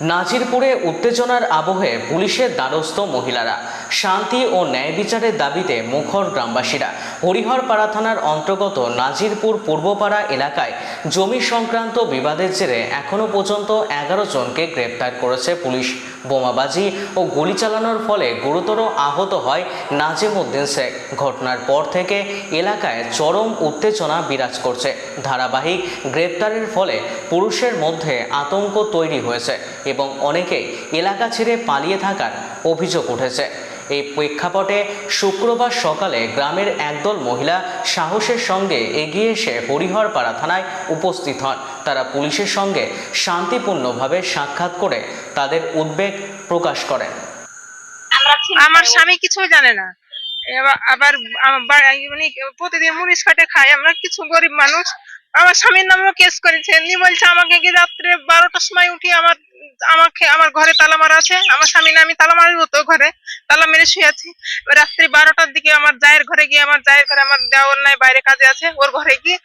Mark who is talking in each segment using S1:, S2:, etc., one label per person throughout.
S1: নাজিরপুরে উত্তেজনার আবহে পুলিশের দ্বারস্থ মহিলারা। শান্তি ও ন্যায় বিচারের দাবিতে মুখর গ্রামবাসীরা। হরিহরপাড়া থানার অন্তর্গত নাজিরপুর পূর্বপাড়া এলাকায় জমি সংক্রান্ত বিবাদের জেরে এখনও পর্যন্ত এগারো জনকে গ্রেপ্তার করেছে পুলিশ। বোমাবাজি ও গুলি চালানোর ফলে গুরুতর আহত হয় নাজিমউদ্দিন শেখ। ঘটনার পর থেকে এলাকায় চরম উত্তেজনা বিরাজ করছে। ধারাবাহিক গ্রেপ্তারের ফলে পুরুষের মধ্যে আতঙ্ক তৈরি হয়েছে। এবং অনেকেই এলাকা ছেড়ে পালিয়ে থাকার অভিযোগ উঠেছে। এই প্রেক্ষাপটে শুক্রবার সকালে গ্রামের একদল মহিলা সাহসের সঙ্গে এগিয়ে এসে হরিহরপাড়া থানায় উপস্থিত হন। তারা পুলিশের সঙ্গে শান্তিপূর্ণভাবে সাক্ষাৎ করে তাদের উদ্বেগ প্রকাশ করেন।
S2: আমার স্বামী কিছুই জানে না। এবার- আবার আমার মানে প্রতিদিন মুনিশ কাটে খায়। আমরা কিছু গরিব মানুষ। আমার স্বামীর নামেও কেস করেছে। নি বলছে আমাকে কি রাত্রে বারোটার সময় উঠি আমার আমাকে, আমার ঘরে তালা মারা আছে, আমার স্বামী না আমি তালা মারি হতো ঘরে, তালা মেরে শুয়ে আছি। রাত্রি বারোটার দিকে আমার জায়ের ঘরে গিয়ে, আমার জায়ের ঘরে আমার দেওয়ার নাই, বাইরে কাজে আছে, ওর ঘরে গিয়ে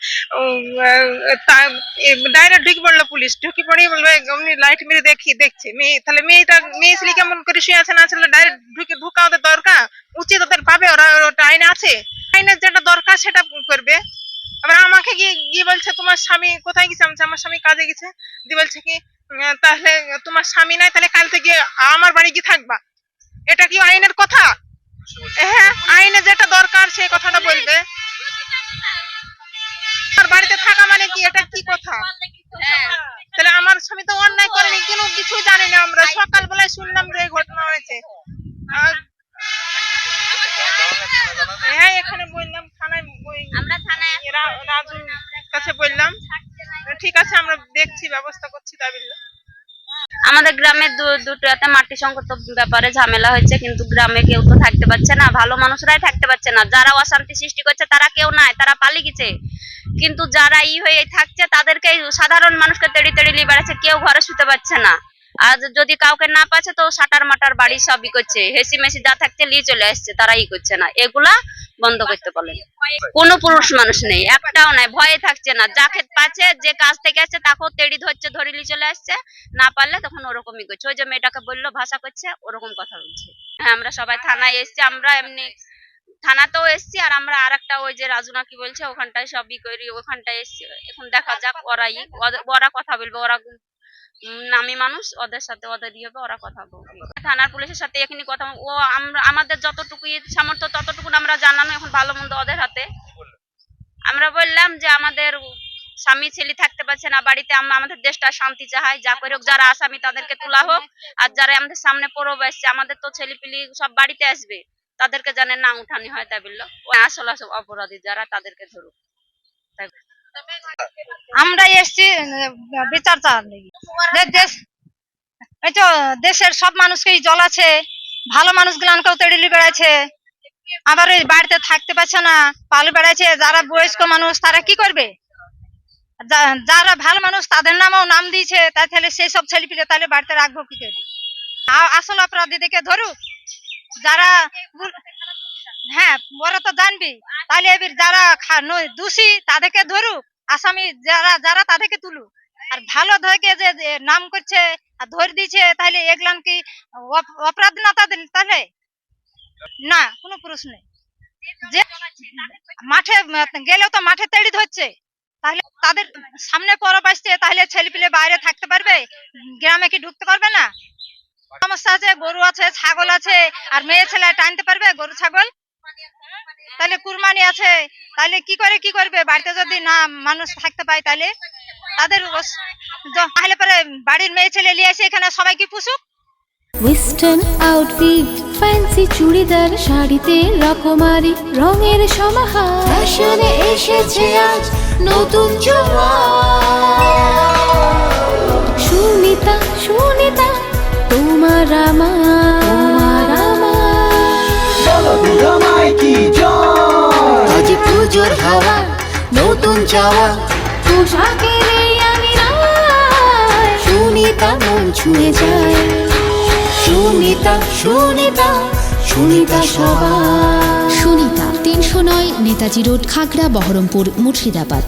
S2: ডাইরেক্ট ঢুকে পড়ল পুলিশ। ঢুকে পড়ে বলবে এমনি লাইট মেরে দেখি, দেখছে। মেয়ে, তাহলে মেয়েটা, মেয়ে ছেলে কেমন করে শুয়ে আছে না আছে ডাইরেক্ট ঢুকে, ঢুকা ওদের দরকার। উচিত ওদের পাবে, ওরা ওটা আইনে আছে। আইনের যেটা দরকার সেটা করবে। আবার আমাকে গিয়ে গিয়ে বলছে, তোমার স্বামী কোথায় গেছে? আমি আমার স্বামী কাজে গেছে। দিয়ে বলছে কি তাহলে তোমার স্বামী নাই তাহলে কাল থেকে আমার বাড়ি গিয়ে থাকবা। এটা কি আইনের কথা? হ্যাঁ আইনে যেটা দরকার সেই কথাটা বলবে। আর বাড়িতে থাকা মানে কি? এটা কি কথা? তাহলে আমার স্বামী তো অন্যায় করেনি কোনো কিছু জানি না আমরা। সকালবেলায় শুনলাম যে ঘটনা হয়েছে। হ্যাঁ এখানে বললাম থানায় রাজুর কাছে বললাম। ঠিক আছে, আমরা দেখছি, ব্যবস্থা করছি তাই
S3: আমাদের গ্রামে দু- দুটো এতে মাটি সংকট ব্যাপারে ঝামেলা হয়েছে, কিন্তু গ্রামে কেউ তো থাকতে পারছে না। ভালো মানুষরাই থাকতে পারছে না। যারা অশান্তি সৃষ্টি করছে, তারা কেউ নাই, তারা পালি গেছে। কিন্তু যারা ই হয়ে থাকছে, তাদেরকে সাধারণ মানুষকে তেড়ি তেড়ি নিয়ে বেড়াচ্ছে, কেউ ঘরে শুতে পারছে না। আর যদি কাউকে না পাচ্ছে তো সাটার মাটার বাড়ি সবই করছে। হেসি মেসি যা থাকছে নিয়ে চলে আসছে তারা ই করছে না। এগুলা বন্ধ করতে বলেন। কোনো পুরুষ মানুষ নেই, একটাও নাই, ভয়ে থাকছে না। যাকে পাচ্ছে, যে কাজ থেকে আসছে, তাকেও তেড়ি ধরছে, ধরে নিয়ে চলে আসছে। না পারলে তখন ওরকমই করছে। ওই যে মেয়েটাকে বলল, ভাষা করছে, ওরকম কথা বলছে। হ্যাঁ আমরা সবাই থানায় এসছি, আমরা এমনি থানাতেও এসছি, আর আমরা আর একটা ওই যে রাজুনা কি বলছে, ওখানটায় সবই করি, ওখানটায় এসছি। এখন দেখা যাক, ওরাই, ওরা কথা বলবে, ওরা নামি মানুষ, ওদের সাথে ওদের ইয়ে হবে, ওরা কথা বলবে। থানার পুলিশের সাথে এখানে কথা ও আমরা আমাদের যতটুকু সামর্থ্য ততটুকু আমরা জানানো এখন ভালো মন্দ ওদের হাতে। আমরা বললাম যে আমাদের স্বামী ছেলে থাকতে পারছে না বাড়িতে আমাদের দেশটা শান্তি চাই যা করে হোক যারা আসামি তাদেরকে তোলা হোক, আর যারা আমাদের সামনে পরব আসছে আমাদের তো ছেলে পিলি সব বাড়িতে আসবে, তাদেরকে জানে না উঠানি হয় তাই বলল। আসল অপরাধী যারা, তাদেরকে ধরুক।
S4: আমরা এসছি বিচার এই তো দেশের সব মানুষকেই জল আছে, ভালো মানুষ গুলানকেও বেড়াচ্ছে। আবার এই বাড়িতে থাকতে পারছে না বেড়াচ্ছে, যারা বয়স্ক মানুষ, তারা কি করবে? যারা ভালো মানুষ, তাদের নামও নাম দিয়েছে তাহলে সেই সব ছেলে পিলে তাহলে বাড়িতে রাখব কি করে? আসল অপরাধীদেরকে ধরুক। যারা হ্যাঁ ওরা তো জানবি। তাহলে এবার যারা দোষী, তাদেরকে ধরুক। আসামি যারা যারা তাদেরকে তুলুক আর ভালো ধরকে যে নাম করছে, আর ধরে দিচ্ছে তাহলে এগুলান কি অপরাধ না তাদের তাহলে? না, কোনো পুরুষ নেই। যে মাঠে গেলেও তো মাঠে তেড়ি ধরছে। তাহলে তাদের সামনে পরব আসছে, তাহলে ছেলে পিলে বাইরে থাকতে পারবে? গ্রামে কি ঢুকতে পারবে না? সমস্যা আছে, গরু আছে, ছাগল আছে, আর মেয়ে ছেলে টানতে পারবে, গরু, ছাগল? তাহলে কুরবানি আছে তাহলে কি করে কি করবে? বাড়িতে যদি না মানুষ থাকতে পায় তাহলে তাদের তাহলে পরে বাড়ির মেয়ে ছেলে নিয়ে এসে এখানে সবাই কি পুষুক?
S5: ওয়েস্টার্ন আউটফিট ফ্যান্সি চুড়িদার শাড়িতে রকমারি রঙের সমাহার। ফ্যাশনে এসেছে আজ নতুন সুনিতা সুনিতা তোমার আমার নতুন চাওয়া। পোশাকের এই আমি সুনিতা মন ছুঁয়ে যায়। সুনিতা সুনিতা সুনিতা সবার
S6: সুনিতা তিনশো নয় নেতাজি রোড খাগড়া বহরমপুর মুর্শিদাবাদ।